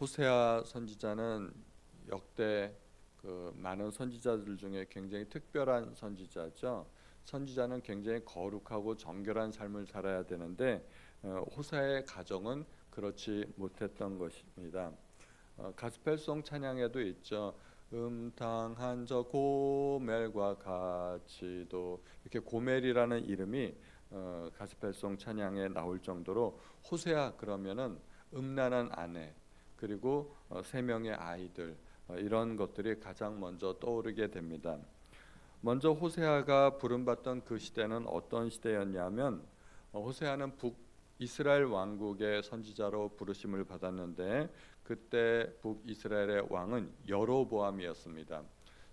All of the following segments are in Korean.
호세아 선지자는 역대 그 많은 선지자들 중에 굉장히 특별한 선지자죠. 선지자는 굉장히 거룩하고 정결한 삶을 살아야 되는데 어, 호세아의 가정은 그렇지 못했던 것입니다. 어, 가스펠송 찬양에도 있죠. 음탕한 저 고멜과 같이도 이렇게 고멜이라는 이름이 어, 가스펠송 찬양에 나올 정도로 호세아 그러면은 음란한 아내 그리고 어, 세 명의 아이들 어, 이런 것들이 가장 먼저 떠오르게 됩니다. 먼저 호세아가 부름받던 그 시대는 어떤 시대였냐면 어, 호세아는 북 이스라엘 왕국의 선지자로 부르심을 받았는데 그때 북 이스라엘의 왕은 여로보암이었습니다.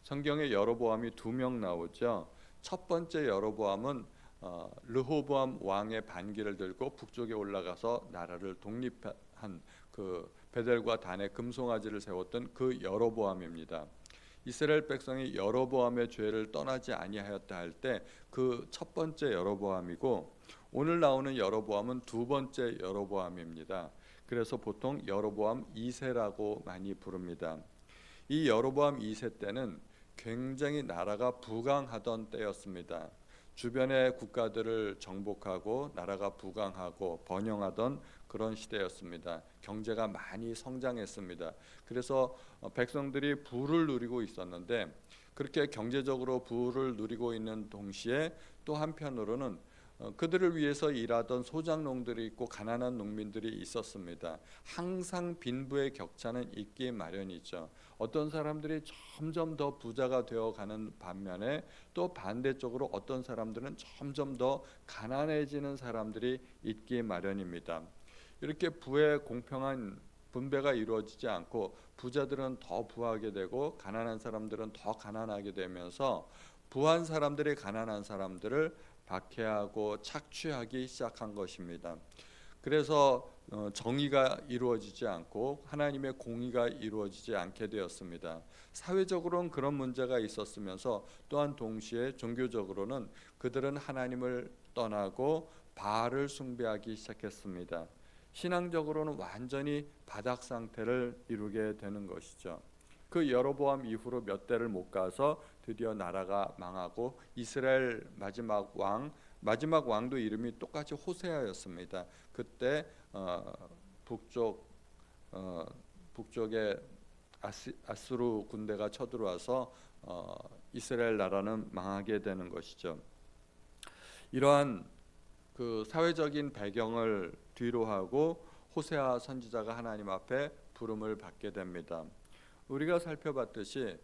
성경에 여로보암이 두 명 나오죠. 첫 번째 여로보암은 어, 르호보암 왕의 반기를 들고 북쪽에 올라가서 나라를 독립한 그 베델과 단에 금송아지를 세웠던 그 여로보암입니다. 이스라엘 백성이 여로보암의 죄를 떠나지 아니하였다 할 때 그 첫 번째 여로보암이고 오늘 나오는 여로보암은 두 번째 여로보암입니다. 그래서 보통 여로보암 2세라고 많이 부릅니다. 이 여로보암 2세 때는 굉장히 나라가 부강하던 때였습니다. 주변의 국가들을 정복하고 나라가 부강하고 번영하던 그런 시대였습니다. 경제가 많이 성장했습니다. 그래서 어, 백성들이 부를 누리고 있었는데 그렇게 경제적으로 부를 누리고 있는 동시에 또 한편으로는 어, 그들을 위해서 일하던 소작농들이 있고 가난한 농민들이 있었습니다. 항상 빈부의 격차는 있기 마련이죠. 어떤 사람들이 점점 더 부자가 되어 가는 반면에 또 반대쪽으로 어떤 사람들은 점점 더 가난해지는 사람들이 있기 마련입니다. 이렇게 부의 공평한 분배가 이루어지지 않고 부자들은 더 부하게 되고 가난한 사람들은 더 가난하게 되면서 부한 사람들이 가난한 사람들을 박해하고 착취하기 시작한 것입니다. 그래서 어, 정의가 이루어지지 않고 하나님의 공의가 이루어지지 않게 되었습니다. 사회적으로는 그런 문제가 있었으면서 또한 동시에 종교적으로는 그들은 하나님을 떠나고 바알을 숭배하기 시작했습니다. 신앙적으로는 완전히 바닥 상태를 이루게 되는 것이죠. 그 여로보암 이후로 몇 대를 못 가서 드디어 나라가 망하고 이스라엘 마지막 왕 마지막 왕도 이름이 똑같이 호세아였습니다. 그때 어, 북쪽 어, 북쪽에 아스, 아수르 군대가 쳐들어와서 어, 이스라엘 나라는 망하게 되는 것이죠. 이러한 그 사회적인 배경을 뒤로 하고 호세아 선지자가 하나님 앞에 부름을 받게 됩니다. 우리가 살펴봤듯이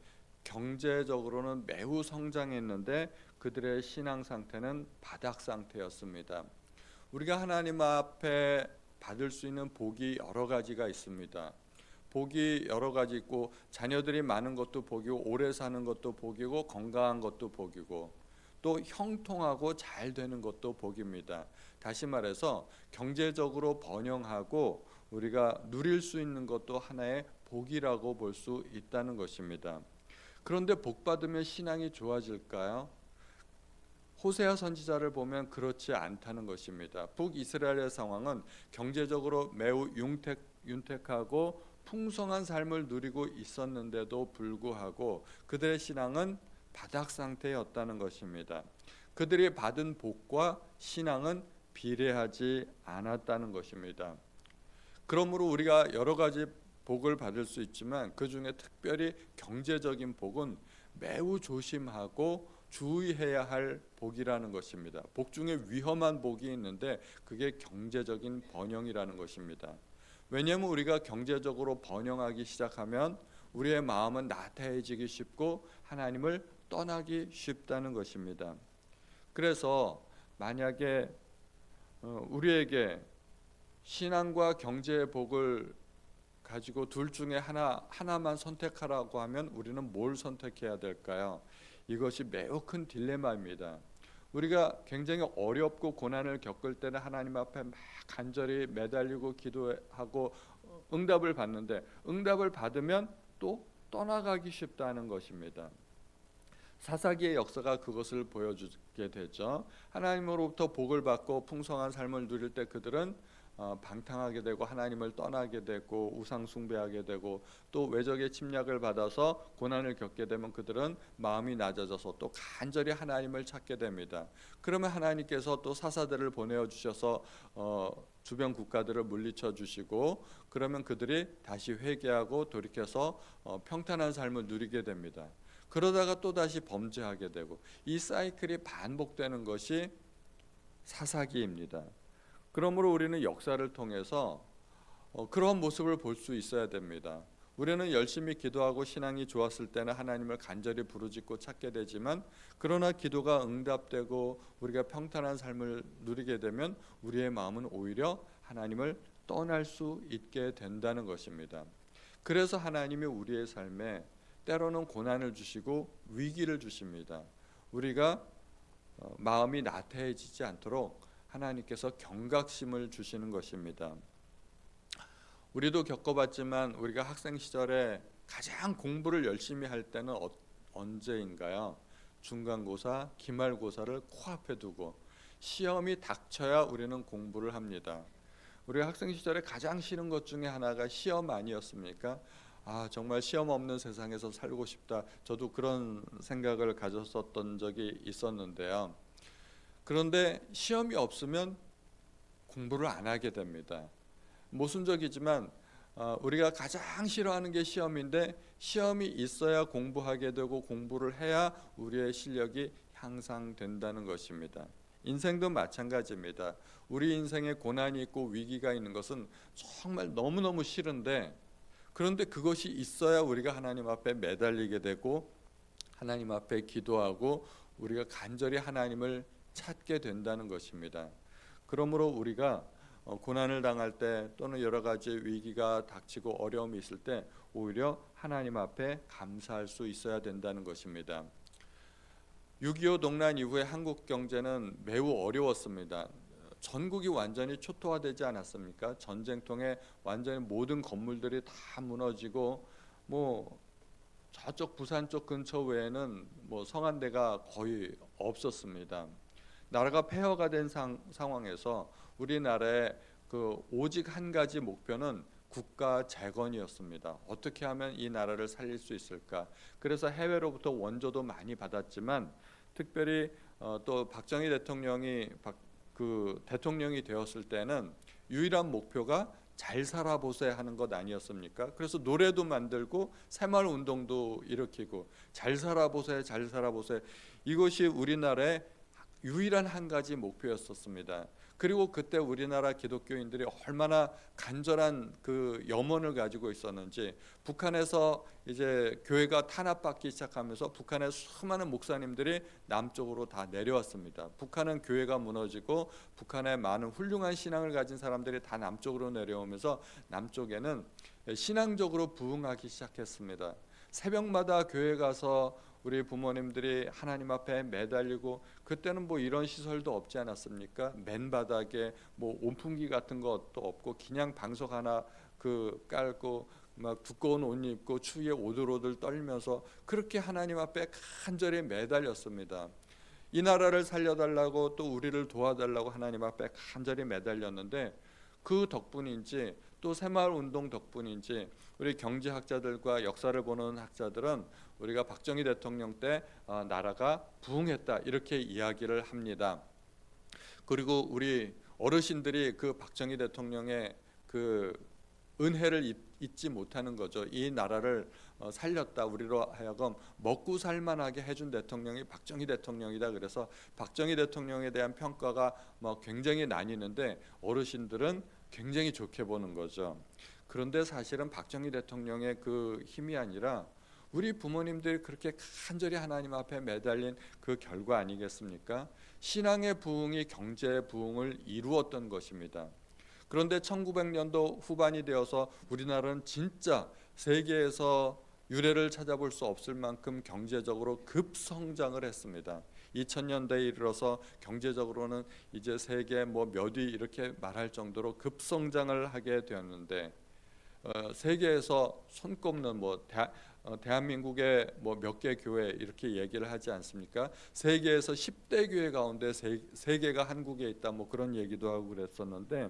경제적으로는 매우 성장했는데 그들의 신앙 상태는 바닥 상태였습니다. 우리가 하나님 앞에 받을 수 있는 복이 여러 가지가 있습니다. 복이 여러 가지 있고 자녀들이 많은 것도 복이고 오래 사는 것도 복이고 건강한 것도 복이고 또 형통하고 잘 되는 것도 복입니다. 다시 말해서 경제적으로 번영하고 우리가 누릴 수 있는 것도 하나의 복이라고 볼 수 있다는 것입니다. 그런데 복 받으면 신앙이 좋아질까요? 호세아 선지자를 보면 그렇지 않다는 것입니다. 북이스라엘의 상황은 경제적으로 매우 융택, 윤택하고 풍성한 삶을 누리고 있었는데도 불구하고 그들의 신앙은 바닥 상태였다는 것입니다. 그들이 받은 복과 신앙은 비례하지 않았다는 것입니다. 그러므로 우리가 여러 가지 복을 받을 수 있지만 그 중에 특별히 경제적인 복은 매우 조심하고 주의해야 할 복이라는 것입니다. 복 중에 위험한 복이 있는데 그게 경제적인 번영이라는 것입니다. 왜냐하면 우리가 경제적으로 번영하기 시작하면 우리의 마음은 나태해지기 쉽고 하나님을 떠나기 쉽다는 것입니다. 그래서 만약에 어, 우리에게 신앙과 경제의 복을 가지고 둘 중에 하나 하나만 선택하라고 하면 우리는 뭘 선택해야 될까요? 이것이 매우 큰 딜레마입니다. 우리가 굉장히 어렵고 고난을 겪을 때는 하나님 앞에 막 간절히 매달리고 기도하고 응답을 받는데 응답을 받으면 또 떠나가기 쉽다는 것입니다. 사사기의 역사가 그것을 보여주게 되죠. 하나님으로부터 복을 받고 풍성한 삶을 누릴 때 그들은 어, 방탕하게 되고 하나님을 떠나게 되고 우상 숭배하게 되고 또 외적의 침략을 받아서 고난을 겪게 되면 그들은 마음이 낮아져서 또 간절히 하나님을 찾게 됩니다. 그러면 하나님께서 또 사사들을 보내어 주셔서 어, 주변 국가들을 물리쳐 주시고 그러면 그들이 다시 회개하고 돌이켜서 어, 평탄한 삶을 누리게 됩니다. 그러다가 또 다시 범죄하게 되고 이 사이클이 반복되는 것이 사사기입니다. 그러므로 우리는 역사를 통해서 어, 그런 모습을 볼 수 있어야 됩니다. 우리는 열심히 기도하고 신앙이 좋았을 때는 하나님을 간절히 부르짖고 찾게 되지만 그러나 기도가 응답되고 우리가 평탄한 삶을 누리게 되면 우리의 마음은 오히려 하나님을 떠날 수 있게 된다는 것입니다. 그래서 하나님이 우리의 삶에 때로는 고난을 주시고 위기를 주십니다. 우리가 어, 마음이 나태해지지 않도록 하나님께서 경각심을 주시는 것입니다. 우리도 겪어봤지만 우리가 학생 시절에 가장 공부를 열심히 할 때는 어, 언제인가요? 중간고사, 기말고사를 코앞에 두고 시험이 닥쳐야 우리는 공부를 합니다. 우리가 학생 시절에 가장 싫은 것 중에 하나가 시험 아니었습니까? 아 정말 시험 없는 세상에서 살고 싶다. 저도 그런 생각을 가졌었던 적이 있었는데요. 그런데 시험이 없으면 공부를 안 하게 됩니다. 모순적이지만 어, 우리가 가장 싫어하는 게 시험인데 시험이 있어야 공부하게 되고 공부를 해야 우리의 실력이 향상된다는 것입니다. 인생도 마찬가지입니다. 우리 인생에 고난이 있고 위기가 있는 것은 정말 너무너무 싫은데 그런데 그것이 있어야 우리가 하나님 앞에 매달리게 되고 하나님 앞에 기도하고 우리가 간절히 하나님을 찾게 된다는 것입니다. 그러므로 우리가 어, 고난을 당할 때 또는 여러 가지 위기가 닥치고 어려움이 있을 때 오히려 하나님 앞에 감사할 수 있어야 된다는 것입니다. 6.25 농란 이후에 한국 경제는 매우 어려웠습니다. 전국이 완전히 초토화되지 않았습니까? 전쟁 통에 완전히 모든 건물들이 다 무너지고 뭐 저쪽 부산 쪽 근처 외에는 뭐 성한대가 거의 없었습니다. 나라가 폐허가 된 상, 상황에서 우리나라의 그 오직 한 가지 목표는 국가 재건이었습니다. 어떻게 하면 이 나라를 살릴 수 있을까? 그래서 해외로부터 원조도 많이 받았지만 특별히 어, 또 박정희 대통령이 박, 그 대통령이 되었을 때는 유일한 목표가 잘 살아보세 하는 것 아니었습니까? 그래서 노래도 만들고 새마을 운동도 일으키고 잘 살아보세 잘 살아보세 이것이 우리나라의 유일한 한 가지 목표였었습니다. 그리고 그때 우리나라 기독교인들이 얼마나 간절한 그 염원을 가지고 있었는지 북한에서 이제 교회가 탄압받기 시작하면서 북한의 수많은 목사님들이 남쪽으로 다 내려왔습니다. 북한은 교회가 무너지고 북한의 많은 훌륭한 신앙을 가진 사람들이 다 남쪽으로 내려오면서 남쪽에는 신앙적으로 부흥하기 시작했습니다. 새벽마다 교회 가서 우리 부모님들이 하나님 앞에 매달리고 그때는 뭐 이런 시설도 없지 않았습니까? 맨바닥에 뭐 온풍기 같은 것도 없고 그냥 방석 하나 그 깔고 막 두꺼운 옷 입고 추위에 오들오들 떨면서 그렇게 하나님 앞에 간절히 매달렸습니다. 이 나라를 살려달라고 또 우리를 도와달라고 하나님 앞에 간절히 매달렸는데 그 덕분인지 또 새마을 운동 덕분인지 우리 경제학자들과 역사를 보는 학자들은 우리가 박정희 대통령 때 어, 나라가 부흥했다 이렇게 이야기를 합니다. 그리고 우리 어르신들이 그 박정희 대통령의 그 은혜를 잊지 못하는 거죠. 이 나라를 어, 살렸다 우리로 하여금 먹고 살만하게 해준 대통령이 박정희 대통령이다. 그래서 박정희 대통령에 대한 평가가 뭐 굉장히 나뉘는데 어르신들은 굉장히 좋게 보는 거죠. 그런데 사실은 박정희 대통령의 그 힘이 아니라 우리 부모님들이 그렇게 간절히 하나님 앞에 매달린 그 결과 아니겠습니까? 신앙의 부흥이 경제의 부흥을 이루었던 것입니다. 그런데 1900년도 후반이 되어서 우리나라는 진짜 세계에서 유례를 찾아볼 수 없을 만큼 경제적으로 급성장을 했습니다. 2000년대에 이르러서 경제적으로는 이제 세계 뭐몇 위 이렇게 말할 정도로 급성장을 하게 되었는데 어, 세계에서 손꼽는 뭐 대, 어, 대한민국의 뭐 몇 개 교회 이렇게 얘기를 하지 않습니까? 세계에서 10대 교회 가운데 세, 세 개가 한국에 있다 뭐 그런 얘기도 하고 그랬었는데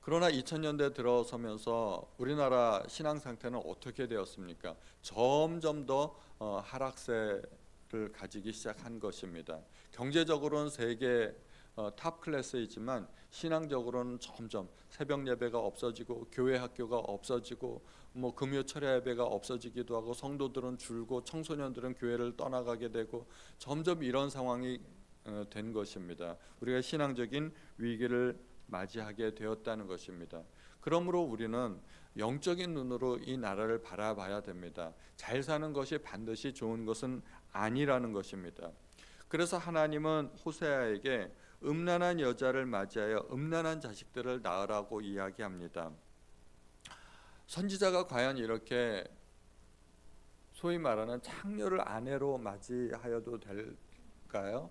그러나 2000년대 들어서면서 우리나라 신앙 상태는 어떻게 되었습니까? 점점 더 어, 하락세를 가지기 시작한 것입니다. 경제적으로는 세계 어, 탑 클래스이지만 신앙적으로는 점점 새벽 예배가 없어지고 교회 학교가 없어지고 뭐 금요 철야 예배가 없어지기도 하고 성도들은 줄고 청소년들은 교회를 떠나가게 되고 점점 이런 상황이 어, 된 것입니다. 우리가 신앙적인 위기를 맞이하게 되었다는 것입니다. 그러므로 우리는 영적인 눈으로 이 나라를 바라봐야 됩니다. 잘 사는 것이 반드시 좋은 것은 아니라는 것입니다. 그래서 하나님은 호세아에게 음란한 여자를 맞이하여 음란한 자식들을 낳으라고 이야기합니다. 선지자가 과연 이렇게 소위 말하는 창녀를 아내로 맞이하여도 될까요?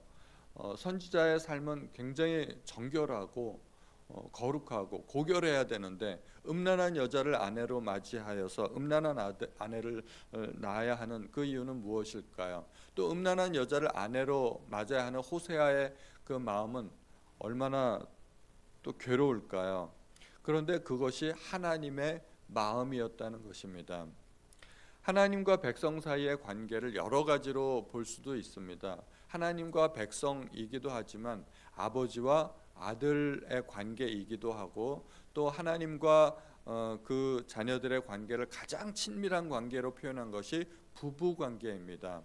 어, 선지자의 삶은 굉장히 정결하고 어, 거룩하고 고결해야 되는데 음란한 여자를 아내로 맞이하여서 음란한 아내를 어, 낳아야 하는 그 이유는 무엇일까요? 또 음란한 여자를 아내로 맞아야 하는 호세아의 그 마음은 얼마나 또 괴로울까요? 그런데 그것이 하나님의 마음이었다는 것입니다. 하나님과 백성 사이의 관계를 여러 가지로 볼 수도 있습니다. 하나님과 백성이기도 하지만 아버지와 아들의 관계이기도 하고 또 하나님과 어, 그 자녀들의 관계를 가장 친밀한 관계로 표현한 것이 부부 관계입니다.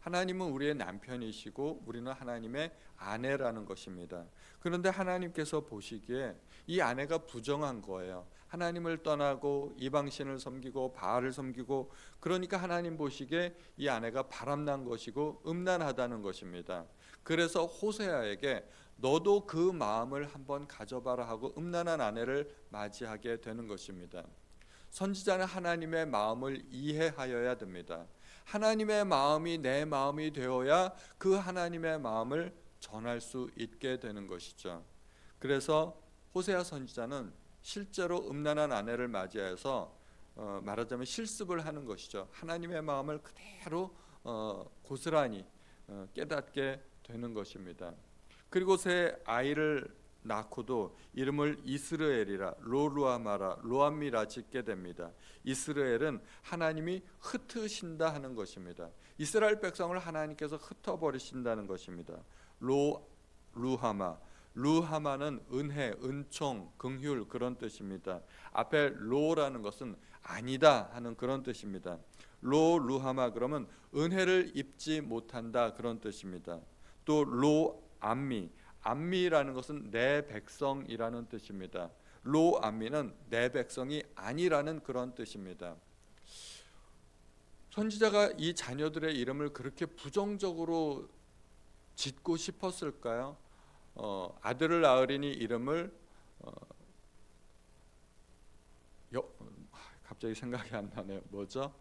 하나님은 우리의 남편이시고 우리는 하나님의 아내라는 것입니다. 그런데 하나님께서 보시기에 이 아내가 부정한 거예요. 하나님을 떠나고 이방신을 섬기고 바알을 섬기고 그러니까 하나님 보시기에 이 아내가 바람난 것이고 음란하다는 것입니다. 그래서 호세아에게 너도 그 마음을 한번 가져봐라 하고 음란한 아내를 맞이하게 되는 것입니다. 선지자는 하나님의 마음을 이해하여야 됩니다. 하나님의 마음이 내 마음이 되어야 그 하나님의 마음을 전할 수 있게 되는 것이죠. 그래서 호세아 선지자는 실제로 음란한 아내를 맞이해서 어, 말하자면 실습을 하는 것이죠. 하나님의 마음을 그대로 어, 고스란히 어, 깨닫게 되는 것입니다. 그리고 새 아이를 낳고도 이름을 이스라엘이라 로루아마라 로암미라 짓게 됩니다. 이스라엘은 하나님이 흩으신다 하는 것입니다. 이스라엘 백성을 하나님께서 흩어버리신다는 것입니다. 로 루하마 루하마는 은혜, 은총, 긍휼 그런 뜻입니다. 앞에 로라는 것은 아니다 하는 그런 뜻입니다. 로 루하마 그러면 은혜를 입지 못한다 그런 뜻입니다. 또로 암미 암미라는 것은 내 백성이라는 뜻입니다. 로 암미는 내 백성이 아니라는 그런 뜻입니다. 선지자가 이 자녀들의 이름을 그렇게 부정적으로 짓고 싶었을까요? 어, 아들을 낳으리니 이름을 어, 여, 갑자기 생각이 안 나네요. 뭐죠?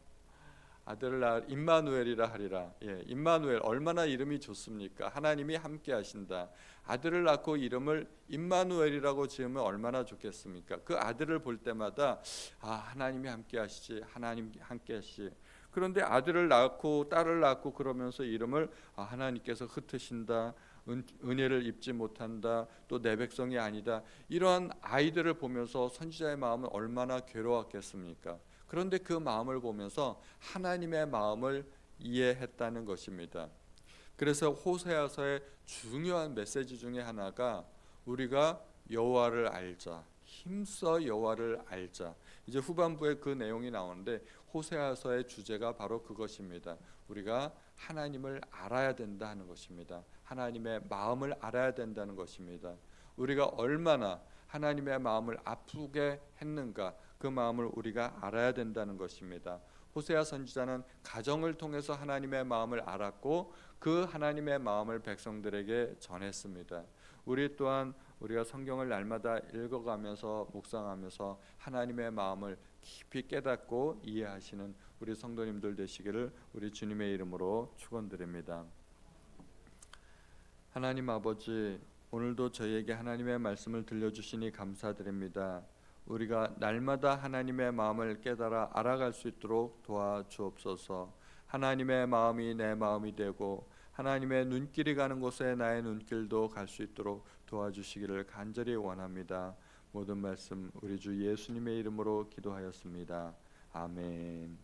아들을 낳을 임마누엘이라 하리라. 예, 임마누엘 얼마나 이름이 좋습니까? 하나님이 함께 하신다. 아들을 낳고 이름을 임마누엘이라고 지으면 얼마나 좋겠습니까? 그 아들을 볼 때마다 아, 하나님이 함께 하시지. 하나님 함께 하시. 그런데 아들을 낳고 딸을 낳고 그러면서 이름을 아, 하나님께서 흩으신다. 은, 은혜를 입지 못한다. 또 내 백성이 아니다. 이러한 아이들을 보면서 선지자의 마음은 얼마나 괴로웠겠습니까? 그런데 그 마음을 보면서 하나님의 마음을 이해했다는 것입니다. 그래서 호세아서의 중요한 메시지 중에 하나가 우리가 여호와를 알자. 힘써 여호와를 알자. 이제 후반부에 그 내용이 나오는데 호세아서의 주제가 바로 그것입니다. 우리가 하나님을 알아야 된다 하는 것입니다. 하나님의 마음을 알아야 된다는 것입니다. 우리가 얼마나 하나님의 마음을 아프게 했는가 그 마음을 우리가 알아야 된다는 것입니다. 호세아 선지자는 가정을 통해서 하나님의 마음을 알았고 그 하나님의 마음을 백성들에게 전했습니다. 우리 또한 우리가 성경을 날마다 읽어가면서 묵상하면서 하나님의 마음을 깊이 깨닫고 이해하시는 우리 성도님들 되시기를 우리 주님의 이름으로 축원드립니다. 하나님 아버지 오늘도 저희에게 하나님의 말씀을 들려주시니 감사드립니다. 우리가 날마다 하나님의 마음을 깨달아 알아갈 수 있도록 도와주옵소서. 하나님의 마음이 내 마음이 되고 하나님의 눈길이 가는 곳에 나의 눈길도 갈 수 있도록 도와주시기를 간절히 원합니다. 모든 말씀 우리 주 예수님의 이름으로 기도하였습니다. 아멘.